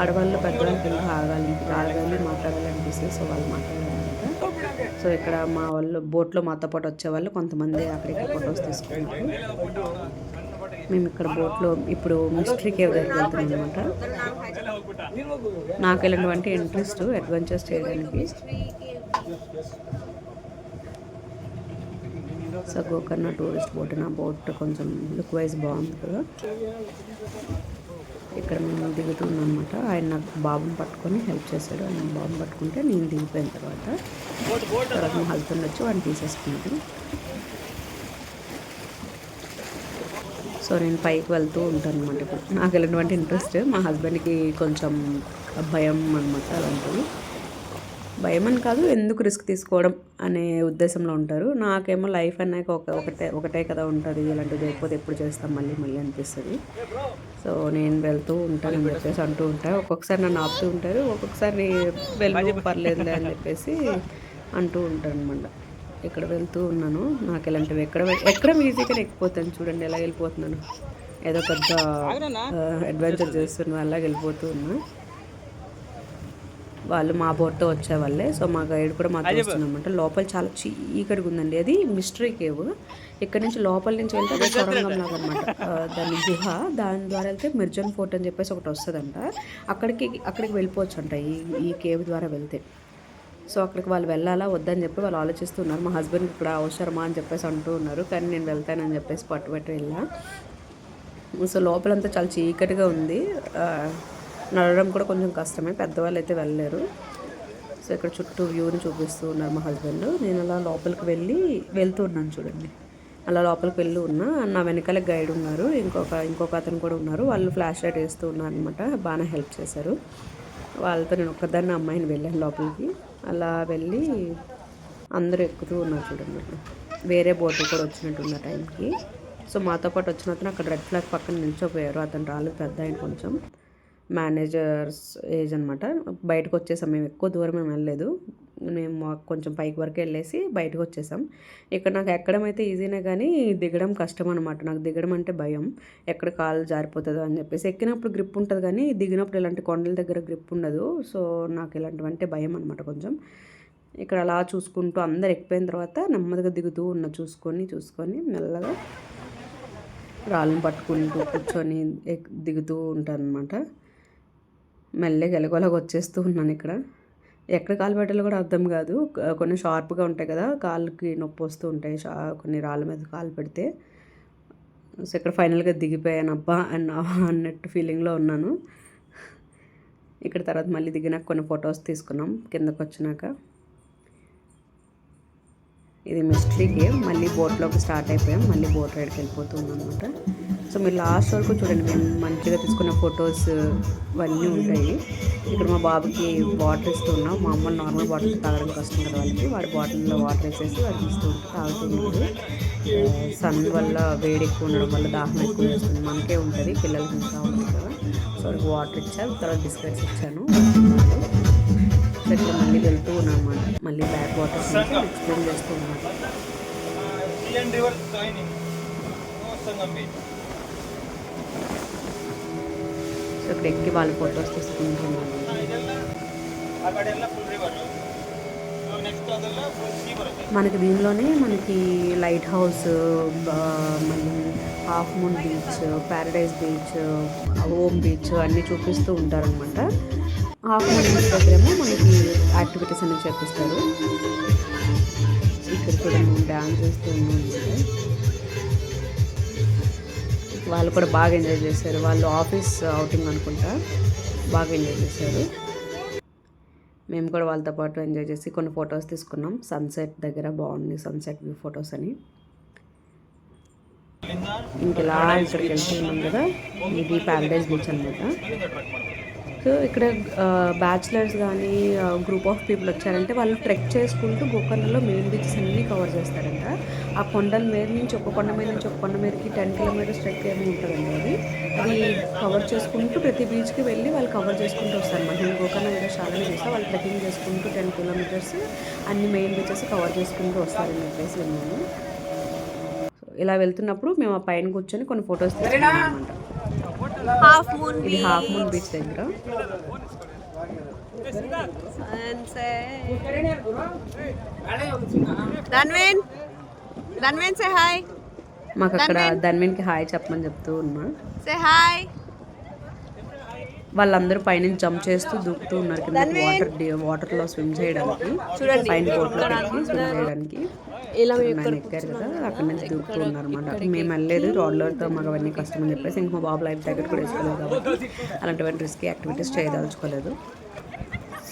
ఆడవాళ్ళు పెద్దవాళ్ళు పిల్లలు ఆగాలి ఆగాలి మాట్లాడాలనిపిస్తుంది? సో వాళ్ళు మాట్లాడాలన్నమాట సో ఇక్కడ మా వాళ్ళు బోట్లో మాతో పాటు వచ్చే వాళ్ళు కొంతమంది అక్కడికి ఫొటోస్ తీసుకున్నారు. మేము ఇక్కడ బోట్లో ఇప్పుడు మిస్టరీ కేవ్ దగ్గరికి వెళ్తున్నాం అనమాట నాకు ఇలాంటివంటే ఇంట్రెస్ట్ అడ్వెంచర్స్ చేయడానికి. సో గోకర్ణ టూరిస్ట్ బోట్ నా బోట్ కొంచెం లుక్ వైజ్ బాగుంది. కదా ఇక్కడ మేము దిగుతున్నాం అనమాట ఆయన నాకు బాబుని పట్టుకొని హెల్ప్ చేశాడు. ఆయన బాబుని పట్టుకుంటే నేను దిగిపోయిన తర్వాత తర్వాత మా హస్బెండ్ వచ్చి వాడిని తీసేసుకున్నాడు. సో నేను పైకి వెళ్తూ ఉంటాను అనమాట ఇప్పుడు నాకు ఎలాంటి ఇంట్రెస్ట్ మా హస్బెండ్కి కొంచెం భయం అనమాట అలాంటివి భయం అని కాదు ఎందుకు రిస్క్ తీసుకోవడం అనే ఉద్దేశంలో ఉంటారు. నాకేమో లైఫ్ అన్నాక ఒక ఒకటే ఒకటే కదా ఉంటుంది ఇలాంటివి చేయకపోతే ఎప్పుడు చేస్తాం మళ్ళీ మళ్ళీ అనిపిస్తుంది. సో నేను వెళ్తూ ఉంటానని చెప్పేసి అంటూ ఉంటాను ఒక్కొక్కసారి నన్ను ఆపుతూ ఉంటారు ఒక్కొక్కసారి వెళ్ళు పర్లేదులే అని చెప్పేసి అంటూ ఉంటారు అనమాట ఇక్కడ వెళ్తూ ఉన్నాను నాకు ఇలాంటివి ఎక్కడ ఎక్కడ ఈజీగా ఎక్కిపోతాను చూడండి ఎలా వెళ్ళిపోతున్నాను. ఏదో పెద్ద అడ్వెంచర్ చేస్తున్న అలాగ వెళ్ళిపోతూ ఉన్నా. వాళ్ళు మా బోట్తో వచ్చే వాళ్ళే. సో మా గైడ్ కూడా మాతో వస్తుందన్నమాట. లోపల చాలా చీకటిగా ఉందండి అది మిస్టరీ కేవ్. ఇక్కడ నుంచి లోపల నుంచి వెళ్తే అది సొరంగం లాగా అనమాట దాని గుహ. దాని ద్వారా వెళ్తే మిర్జన్ ఫోర్ట్ అని చెప్పేసి ఒకటి వస్తుందంట. అక్కడికి అక్కడికి వెళ్ళిపోవచ్చు అంట ఈ ఈ కేవ్ ద్వారా వెళ్తే. సో అక్కడికి వాళ్ళు వెళ్ళాలా వద్దని చెప్పి వాళ్ళు ఆలోచిస్తున్నారు మా హస్బెండ్ ఇక్కడ అవసరమా అని చెప్పేసి అంటూ ఉన్నారు. కానీ నేను వెళ్తానని చెప్పేసి పట్టుబట్టి వెళ్ళా. సో లోపలంతా చాలా చీకటిగా ఉంది. నడవడం కూడా కొంచెం కష్టమే. పెద్దవాళ్ళు అయితే వెళ్ళలేరు. సో ఇక్కడ చుట్టూ వ్యూని చూపిస్తూ ఉన్నారు మా హస్బెండ్. నేను అలా లోపలికి వెళ్ళి వెళ్తూ ఉన్నాను చూడండి. అలా లోపలికి వెళ్ళి ఉన్నా నా వెనకాల గైడ్ ఉన్నారు. ఇంకొక ఇంకొక అతను కూడా ఉన్నారు. వాళ్ళు ఫ్లాష్ లైట్ వేస్తూ ఉన్నారు అనమాట బాగానే హెల్ప్ చేశారు. వాళ్ళతో నేను ఒక్కదాన్ని అమ్మాయిని వెళ్ళాను లోపలికి. అలా వెళ్ళి అందరూ ఎక్కుతూ ఉన్నారు చూడండి. వేరే బోట్లు కూడా వచ్చినట్టు ఉన్న టైంకి. సో మాతో పాటు వచ్చిన అతను అక్కడ రెడ్ ఫ్లాగ్ పక్కన నిల్చోపోయారు. అతను రాలేదు పెద్ద ఆయన కొంచెం. మేనేజర్స్ ఏజ్ అనమాట బయటకు వచ్చేసాం మేము ఎక్కువ దూరం మేము వెళ్ళలేదు. మేము మాకు కొంచెం పైకి వరకు వెళ్ళేసి బయటకు వచ్చేసాం ఇక్కడ నాకు ఎక్కడం అయితే ఈజీనే కానీ దిగడం కష్టం అనమాట నాకు దిగడం అంటే భయం. ఎక్కడ కాలు జారిపోతుందో అని చెప్పేసి. ఎక్కినప్పుడు గ్రిప్ ఉంటుంది కానీ దిగినప్పుడు ఇలాంటి కొండల దగ్గర గ్రిప్ ఉండదు. సో నాకు ఇలాంటివంటే భయం అనమాట కొంచెం. ఇక్కడ అలా చూసుకుంటూ అందరు ఎక్కిపోయిన తర్వాత నెమ్మదిగా దిగుతూ ఉన్న చూసుకొని చూసుకొని మెల్లగా రాళ్ళని పట్టుకుంటూ కూర్చొని దిగుతూ ఉంటాను అనమాట మెల్లగా ఎలగోలాగా వచ్చేస్తూ ఉన్నాను ఇక్కడ. ఎక్కడ కాలు పెట్టాలో కూడా అర్థం కాదు. కొన్ని షార్ప్గా ఉంటాయి కదా కాళ్ళకి నొప్పి వస్తూ ఉంటాయి. షా కొన్ని రాళ్ళ మీద కాలు పెడితే. సో ఇక్కడ ఫైనల్గా దిగిపోయాను. అబ్బా అన్న అన్నట్టు ఫీలింగ్లో ఉన్నాను. ఇక్కడ తర్వాత మళ్ళీ దిగినాక కొన్ని ఫొటోస్ తీసుకున్నాం కిందకు వచ్చినాక. ఇది మిస్టరీ గేమ్ మళ్ళీ బోట్లోకి స్టార్ట్ అయిపోయాం. మళ్ళీ బోట్ రైడ్కి వెళ్ళిపోతున్నాం అనమాట సో మీరు లాస్ట్ వరకు చూడండి మేము మంచిగా తీసుకున్న ఫొటోస్ ఇవన్నీ ఉంటాయి. ఇక్కడ మా బాబుకి వాటర్ ఇస్తూ ఉన్నాం. మా అమ్మ నార్మల్ బాటిల్ తాగడం కష్టం కదా వాళ్ళకి. వాడి బాటిల్లో వాటర్ వేసేసి వాడికి ఇస్తూ ఉంటే తాగుతున్నాడు సన్ వల్ల వేడి ఎక్కువ ఉండడం వల్ల దాహం ఎక్కువ వేస్తుంది. మనకే ఉంటుంది పిల్లలకి ఇంకా ఉంటుంది కదా. సో వాడికి వాటర్ ఇచ్చాను తర్వాత బిస్కెట్స్ ఇచ్చాను. సో ఇట్లా మళ్ళీ వెళ్తూ ఉన్నాను అనమాట మళ్ళీ బ్యాక్ వాటర్ ఎక్స్ప్లెయిన్ చేస్తూ ఉన్నాను CN river joining Sangam beach so ఇక్కడ ఎక్కి వాళ్ళు ఫొటోస్ తీసుకుంటున్నారు. మనకి దీనిలోనే మనకి లైట్ హౌస్ మళ్ళీ half moon beach paradise beach Om beach అన్నీ చూపిస్తూ ఉంటారనమాట హాఫ్ మూన్ బీచ్ దగ్గరేమో మనకి యాక్టివిటీస్ అన్నీ చేపిస్తారు. ఇక్కడ చూడండి డ్యాన్స్ చేస్తూ ఉన్నాం వాళ్ళు కూడా బాగా ఎంజాయ్ చేశారు. వాళ్ళు ఆఫీస్ uh, అవుటింగ్ అనుకుంటా బాగా ఎంజాయ్ చేశారు. మేము కూడా వాళ్ళతో పాటు ఎంజాయ్ చేసి కొన్ని ఫొటోస్ తీసుకున్నాం. సన్సెట్ దగ్గర బాగుంది సన్సెట్ వ్యూ ఫొటోస్ అని. ఇంక ఇలా ఇక్కడికి వెళ్తున్నాం కదా. ఇది ప్యారడైజ్ బీచ్ అనమాట ఇక్కడ బ్యాచిలర్స్ కానీ గ్రూప్ ఆఫ్ పీపుల్ వచ్చారంటే వాళ్ళు ట్రెక్ చేసుకుంటూ గోకర్ణలో మెయిన్ బీచెస్ అన్నీ కవర్ చేస్తారంట. ఆ కొండల మీద నుంచి ఒక కొండ మీద నుంచి ఒక కొండ మీదకి టెన్ కిలోమీటర్స్ ట్రెక్ ఏమి ఉంటుందండి అది అది కవర్ చేసుకుంటూ ప్రతి బీచ్కి వెళ్ళి వాళ్ళు కవర్ చేసుకుంటూ వస్తారు. అనమాట నేను గోకర్ణ వీడియో చాలా వాళ్ళు ట్రెక్కింగ్ చేసుకుంటూ టెన్ కిలోమీటర్స్ అన్ని మెయిన్ బీచెస్ కవర్ చేసుకుంటూ వస్తారని చెప్పేసి విన్నాను. ఇలా వెళ్తున్నప్పుడు మేము ఆ పైన కూర్చొని కొన్ని ఫొటోస్ తీసుకున్నాం అనమాట హాఫ్ మూన్ ఇది హాఫ్ మూన్ బీచ్ దగ్గర. ధన్వేన్ ధన్వేన్ సే హాయ్ మాకు అక్కడ ధన్వీన్కి హాయ్ చెప్పమని చెప్తూ ఉన్నా. సే హాయ్ వాళ్ళందరూ పైనుంచి జంప్ చేస్తూ దూకుతూ ఉన్నారు కింద వాటర్ వాటర్లో స్విమ్ చేయడానికి. పైన బోట్లో పెట్టి స్విమ్ చేయడానికి. ఇలా ఎక్కారు కదా అక్కడ నుంచి దూకుతూ ఉన్నారు అనమాట మేము వెళ్ళలేదు రోడ్లతో మాకు అవన్నీ కష్టం అని చెప్పేసి ఇంకో బాబు లైఫ్ జాకెట్ కూడా వేసుకోలేదు కాబట్టి అలాంటివన్నీ రిస్కీ యాక్టివిటీస్ చేయదలుచుకోలేదు.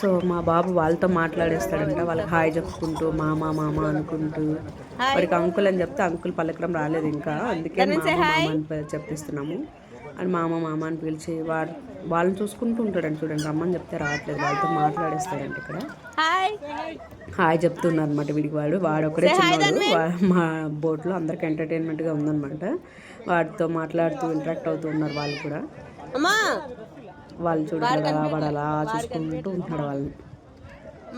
సో మా బాబు వాళ్ళతో మాట్లాడేస్తాడంట వాళ్ళకి హాయ్ చెప్పుకుంటూ మామ మామ అనుకుంటూ. వాడికి అంకుల్ అని చెప్తే అంకుల్ పలకడం రాలేదు ఇంకా. అందుకే మామ అని చెప్పిస్తున్నాము. అని మామ మామ అని పిలిచి వాడు వాళ్ళని చూసుకుంటూ ఉంటాడండి చూడండి రమ్మని చెప్తే రావట్లేదు వాళ్ళతో మాట్లాడేస్తాడంట ఇక్కడ. హాయ్. చెప్తున్నారు అనమాట వీడికి వాడు వాడు ఒకడే చిన్నవాడు మా బోట్లో అందరికి ఎంటర్టైన్మెంట్గా ఉందన్నమాట. వాడితో మాట్లాడుతూ ఇంటరాక్ట్ అవుతూ ఉన్నారు వాళ్ళు కూడా. వాళ్ళు చూడండి అలా వాడు అలా చూసుకుంటూ ఉంటున్నాడు వాళ్ళని.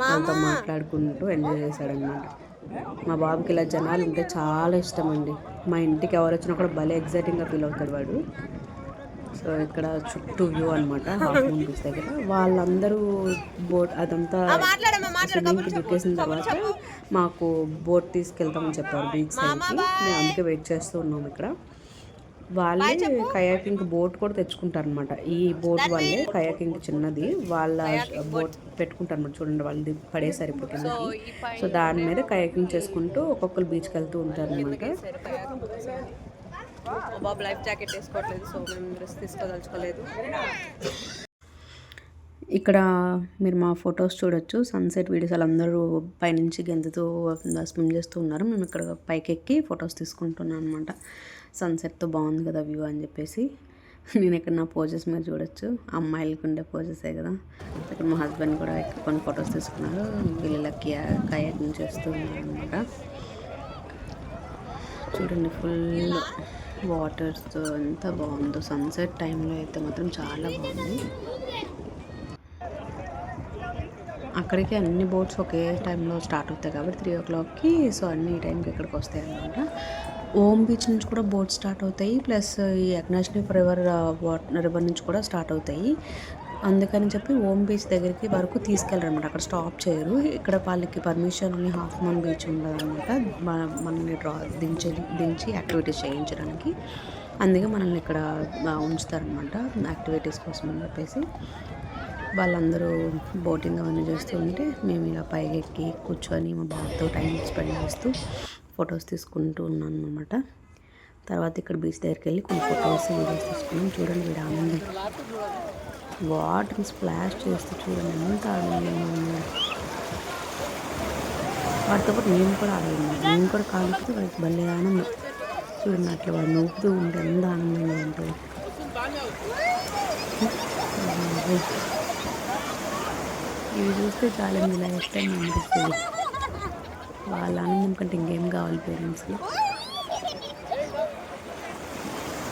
వాళ్ళతో మాట్లాడుకుంటూ ఎంజాయ్ చేశాడనమాట మా బాబుకి ఇలా జనాలు ఉంటే చాలా ఇష్టం అండి మా ఇంటికి ఎవరు వచ్చినా కూడా భలే ఎగ్జైటింగ్గా ఫీల్ అవుతాడు వాడు. సో ఇక్కడ చుట్టూ వ్యూ అనమాట హాఫ్ మూన్ బీచ్ దగ్గర. వాళ్ళందరూ బోట్ అదంతా స్విమ్మింగ్కి దిక్కేసిన తర్వాత మాకు బోట్ తీసుకెళ్తామని చెప్పారు బీచ్ సైడ్కి. మేము అందుకే వెయిట్ చేస్తూ ఉన్నాం ఇక్కడ. వాళ్ళే కయాకింగ్ బోట్ కూడా తెచ్చుకుంటారు అనమాట ఈ బోట్ వాళ్ళే కయాకింగ్ చిన్నది. వాళ్ళ బోట్ పెట్టుకుంటారు అనమాట చూడండి వాళ్ళు ది- పడేసారు ఇప్పుడు సో దాని మీద కయాకింగ్ చేసుకుంటూ ఒక్కొక్కరు బీచ్కి వెళ్తూ ఉంటారు అనమాట బాబు లైఫ్ జాకెట్ వేసుకోవట్లేదు సో మేము డ్రెస్ తీసుకోదలుచుకోలేదు. ఇక్కడ మీరు మా ఫొటోస్ చూడొచ్చు. సన్సెట్ వీడియోస్ వాళ్ళందరూ పైనుంచి గెంతుతూ స్విమ్ చేస్తూ ఉన్నారు. మేము ఇక్కడ పైకి ఎక్కి ఫొటోస్ తీసుకుంటున్నాం అనమాట సన్సెట్తో బాగుంది కదా వ్యూ అని చెప్పేసి. నేను ఇక్కడ నా పోజెస్ మీరు చూడొచ్చు. అమ్మాయిలకి ఉండే పోజెసే కదా. ఇక్కడ మా హస్బెండ్ కూడా కొన్ని ఫొటోస్ తీసుకున్నారు. వీళ్ళకి కయాకింగ్ చేస్తూ ఉన్నారు అనమాట చూడండి ఫుల్ వాటర్స్ ఎంత బాగుందో. సన్సెట్ టైంలో అయితే మాత్రం చాలా బాగుంది. అక్కడికి అన్ని బోట్స్ ఒకే టైంలో స్టార్ట్ అవుతాయి కాబట్టి త్రీ ఓ క్లాక్కి సో అన్ని ఈ టైంకి ఇక్కడికి వస్తాయి అనమాట ఓమ్ బీచ్ నుంచి కూడా బోట్ స్టార్ట్ అవుతాయి. ప్లస్ ఈ అగ్నాశ్ని రివర్ వాటర్ రివర్ నుంచి కూడా స్టార్ట్ అవుతాయి. అందుకని చెప్పి ఓమ్ బీచ్ దగ్గరికి వరకు తీసుకెళ్ళరు అనమాట అక్కడ స్టాప్ చేయరు. ఇక్కడ వాళ్ళకి permission only half moon beach ఉండదనమాట మనల్ని డ్రా దించి దించి యాక్టివిటీస్ చేయించడానికి. అందుకే మనల్ని ఇక్కడ ఉంచుతారనమాట యాక్టివిటీస్ కోసం అని చెప్పేసి. వాళ్ళందరూ బోటింగ్ అవన్నీ చేస్తూ ఉంటే మేము ఇలా పైకి ఎక్కి కూర్చొని మా బాబుతో టైం స్పెండ్ చేస్తూ ఫొటోస్ తీసుకుంటూ ఉన్నాను అనమాట తర్వాత ఇక్కడ బీచ్ దగ్గరికి వెళ్ళి కొన్ని ఫొటోస్ వీడియోస్ తీసుకున్నాం. చూడండి వీడు ఆనందం. వాటర్ని స్ప్లాష్ చేస్తూ చూడండి ఎంత ఆనందంగా ఉంది వాటితో పాటు నేను కూడా ఆడలేదు నేను కూడా కాలుస్తే వాడికి భలే ఆనందం. చూడండి అట్లా వాడు నవ్వుతూ ఉంటే ఎంత ఆనందంగా ఉంటుంది ఇవి చూస్తే చాలా ఇలా ఇష్టం అనిపిస్తుంది. వాళ్ళ ఆనందం కంటే ఇంకేం కావాలి పేరెంట్స్కి?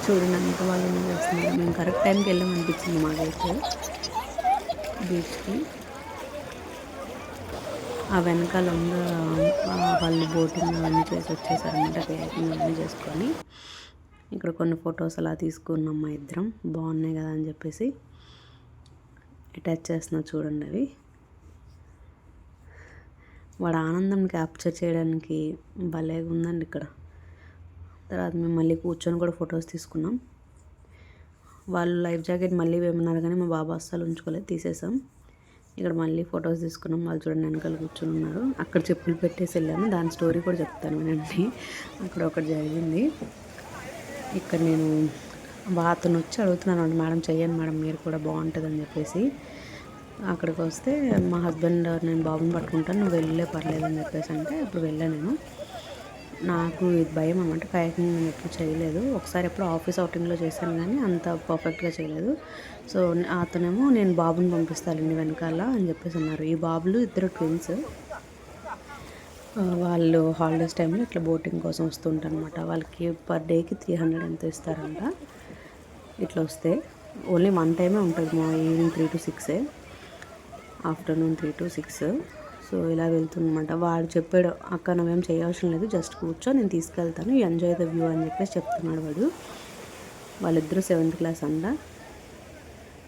చూడండి అంత వాళ్ళు ఏం చేస్తున్నారు. మేము కరెక్ట్ టైంకి వెళ్ళాం అనిపించింది మాకైతే. బీచ్కి. ఆ వెనకాల ఉన్న వాళ్ళు బోటింగ్ అవన్నీ చేసి వచ్చేసారనమాట కయాకింగ్ అవన్నీ చేసుకొని. ఇక్కడ కొన్ని ఫొటోస్ అలా తీసుకున్నాం మా ఇద్దరం. బాగున్నాయి కదా అని చెప్పేసి అటాచ్ చేస్తున్నా చూడండి అవి. వాడు ఆనందం క్యాప్చర్ చేయడానికి భలేగా ఉందండి ఇక్కడ. తర్వాత మేము మళ్ళీ కూర్చొని కూడా ఫొటోస్ తీసుకున్నాం. వాళ్ళు లైఫ్ జాకెట్ మళ్ళీ వేయమన్నారు కానీ మా బాబా అస్సలు ఉంచుకోలేదు తీసేసాం. ఇక్కడ మళ్ళీ ఫొటోస్ తీసుకున్నాం. వాళ్ళు చూడండి వెనకాల కూర్చొని ఉన్నారు. అక్కడ చెప్పులు పెట్టేసి వెళ్ళాను దాని స్టోరీ కూడా చెప్తాను వినండి. అక్కడ ఒకటి జరిగింది. ఇక్కడ నేను బా- అతను వచ్చి అడుగుతున్నాను మేడం చెయ్యండి మేడం మీరు కూడా బాగుంటుందని చెప్పేసి. అక్కడికి వస్తే మా హస్బెండ్ నేను బాబుని పట్టుకుంటాను నువ్వు వెళ్ళే పర్లేదు అని చెప్పేసి అంటే అప్పుడు వెళ్ళాను నేను. నాకు ఇది భయం అనమాట కయాకింగ్ నేను ఎప్పుడు చేయలేదు. ఒకసారి ఎప్పుడు ఆఫీస్ అవుటింగ్లో చేశాను కానీ అంత పర్ఫెక్ట్గా చేయలేదు. సో అతనేమో నేను బాబుని పంపిస్తానండి వెనకాల అని చెప్పేసి అన్నారు. ఈ బాబులు ఇద్దరు ట్విన్స్ వాళ్ళు హాలిడేస్ టైంలో ఇట్లా బోటింగ్ కోసం వస్తుంటారనమాట వాళ్ళకి పర్ డేకి త్రీ హండ్రెడ్ ఎంత ఇస్తారంట. ఇట్లా వస్తే ఓన్లీ వన్ టైమే ఉంటుంది మా evening three to సిక్సే afternoon three to six so ఇలా వెళ్తుందన్నమాట. వాడు చెప్పాడు అక్క నువ్వేం చేయవసరం లేదు జస్ట్ కూర్చో నేను తీసుకెళ్తాను ఎంజాయ్ ద వ్యూ అని చెప్పేసి చెప్తున్నాడు వాడు. వాళ్ళిద్దరూ సెవెంత్ క్లాస్ అంట.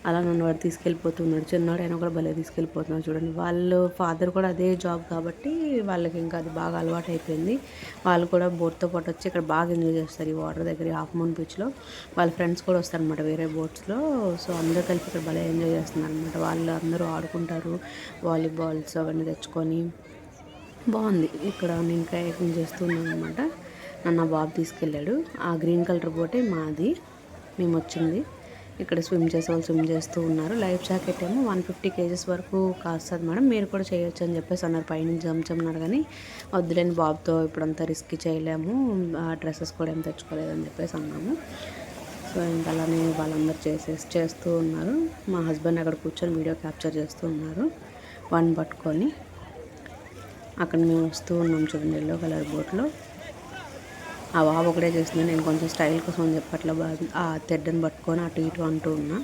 అలా నన్ను వాడు తీసుకెళ్ళిపోతున్నాడు. చిన్నవాడు ఆయన కూడా భలే తీసుకెళ్ళిపోతున్నాడు చూడండి. వాళ్ళు ఫాదర్ కూడా అదే జాబ్ కాబట్టి వాళ్ళకి ఇంకా అది బాగా అలవాటు అయిపోయింది వాళ్ళు కూడా బోట్తో పాటు వచ్చి ఇక్కడ బాగా ఎంజాయ్ చేస్తారు ఈ వాటర్ దగ్గర హాఫ్ మూన్ బీచ్లో. వాళ్ళ ఫ్రెండ్స్ కూడా వస్తారనమాట వేరే బోట్స్లో. సో అందరూ కలిపి ఇక్కడ భలే ఎంజాయ్ చేస్తున్నారు అనమాట వాళ్ళు అందరూ ఆడుకుంటారు వాలీబాల్స్ అవన్నీ తెచ్చుకొని. బాగుంది. ఇక్కడ నేను కయాకింగ్ చేస్తున్నాను అనమాట నన్ను బాబు తీసుకెళ్ళాడు. ఆ గ్రీన్ కలర్ బోటే మాది. మేము వచ్చింది. ఇక్కడ స్విమ్ చేసే వాళ్ళు స్విమ్ చేస్తూ ఉన్నారు. లైఫ్ జాకెట్ ఏమో వన్ ఫిఫ్టీ కేజెస్ వరకు కాస్తుంది మేడం. మీరు కూడా చేయొచ్చు అని చెప్పేసి అన్నారు. పైనుంచి జంచమన్నారు కానీ వద్దులేని బాబుతో ఇప్పుడంతా రిస్క్ చేయలేము. ఆ డ్రెస్సెస్ కూడా ఏం తెచ్చుకోలేదని చెప్పేసి అన్నాము. సో ఇంకా అలానే వాళ్ళందరూ చేసేసి చేస్తూ ఉన్నారు. మా హస్బెండ్ అక్కడ కూర్చొని వీడియో క్యాప్చర్ చేస్తూ ఉన్నారు. వన్ పట్టుకొని. అక్కడ మేము వస్తూ ఉన్నాం చూడండి ఎల్లో కలర్ బోట్లో ఆ బాబు ఒకటే చేస్తుంది నేను కొంచెం స్టైల్ కోసం అని చెప్పట్లే అట్లా ఆ తెడ్డని పట్టుకొని అటు ఇటు అంటూ ఉన్నా.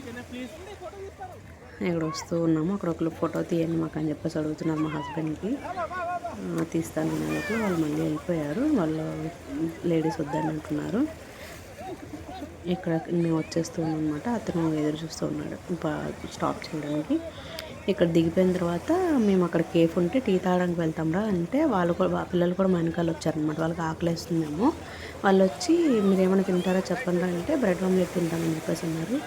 ఇక్కడ వస్తూ ఉన్నాము. అక్కడ ఒకరు ఫోటో తీయండి మాకు అని చెప్పేసి అడుగుతున్నారు మా హస్బెండ్కి. తీస్తాను అన్నప్పుడు వాళ్ళు మళ్ళీ వెళ్ళిపోయారు. వాళ్ళు లేడీస్ వద్దని అంటున్నారు. ఇక్కడ మేము వచ్చేస్తున్నాం అనమాట అతను ఎదురు చూస్తూ ఉన్నాడు. స్టాప్ చేయడానికి. ఇక్కడ దిగిపోయిన తర్వాత మేము అక్కడ కేఫ్ ఉంటే టీ తాగడానికి వెళ్తాంరా అంటే వాళ్ళు కూడా పిల్లలు కూడా మా వెనకాల వచ్చారనమాట వాళ్ళకి ఆకలేస్తుందేమో వాళ్ళు వచ్చి మీరు ఏమైనా తింటారా చెప్పండి అంటే బ్రెడ్ ఆమ్లెట్ తింటామని చెప్పేసి అన్నారు.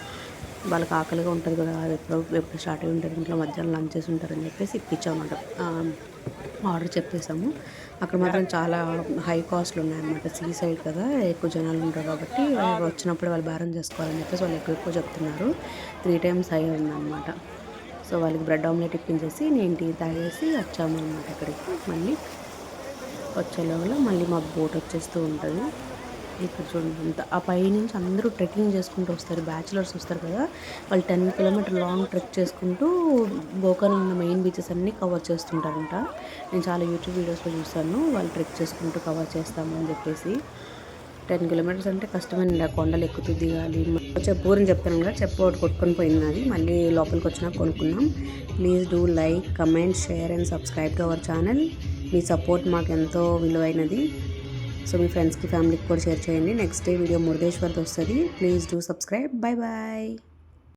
వాళ్ళకి ఆకలిగా ఉంటుంది కదా అది ఎప్పుడు ఎప్పుడు స్టార్ట్ అయి ఉంటుంది. ఇంట్లో మధ్యాహ్నం లంచ్ చేసి ఉంటారని చెప్పేసి ఇప్పించామన్నమాట. ఆర్డర్ చెప్పేసాము అక్కడ మాత్రం చాలా హై కాస్ట్లు ఉన్నాయన్నమాట. సీ సైడ్ కదా ఎక్కువ జనాలు ఉంటారు కాబట్టి వాళ్ళు వచ్చినప్పుడు వాళ్ళు బేరం చేసుకోవాలని చెప్పేసి వాళ్ళు ఎక్కువ ఎక్కువ చెప్తున్నారు. త్రీ టైమ్స్ హై ఉందన్నమాట. సో వాళ్ళకి బ్రెడ్ ఆమ్లెట్ ఇప్పించేసి నేను టీ తాగేసి వచ్చాము అనమాట ఇక్కడికి. మళ్ళీ వచ్చే మళ్ళీ మాకు బోట్ వచ్చేస్తూ ఉంటుంది. ఇక్కడ చూడండి అంత ఆ పై నుంచి అందరూ ట్రెక్కింగ్ చేసుకుంటూ వస్తారు బ్యాచిలర్స్ వస్తారు కదా. వాళ్ళు టెన్ కిలోమీటర్ లాంగ్ ట్రెక్ చేసుకుంటూ బోకర్ ఉన్న మెయిన్ బీచెస్ అన్నీ కవర్ చేస్తుంటారంట. నేను చాలా యూట్యూబ్ వీడియోస్లో చూస్తాను వాళ్ళు ట్రెక్ చేసుకుంటూ కవర్ చేస్తామని చెప్పేసి. టెన్ కిలోమీటర్స్ అంటే కష్టమైన కొండలు ఎక్కుతూ దిగాలి చెప్పు అని కదా చెప్పు ఒకటి కొట్టుకొని పోయింది అది. మళ్ళీ లోపలికి వచ్చినా కొనుక్కున్నాం. Please do like comment share and subscribe to our channel me support మాకు ఎంతో విలువైనది. సో మీ ఫ్రెండ్స్కి ఫ్యామిలీకి కూడా షేర్ చేయండి. నెక్స్ట్ డే వీడియో మురుదేశ్వర్తో వస్తుంది. Please do subscribe bye bye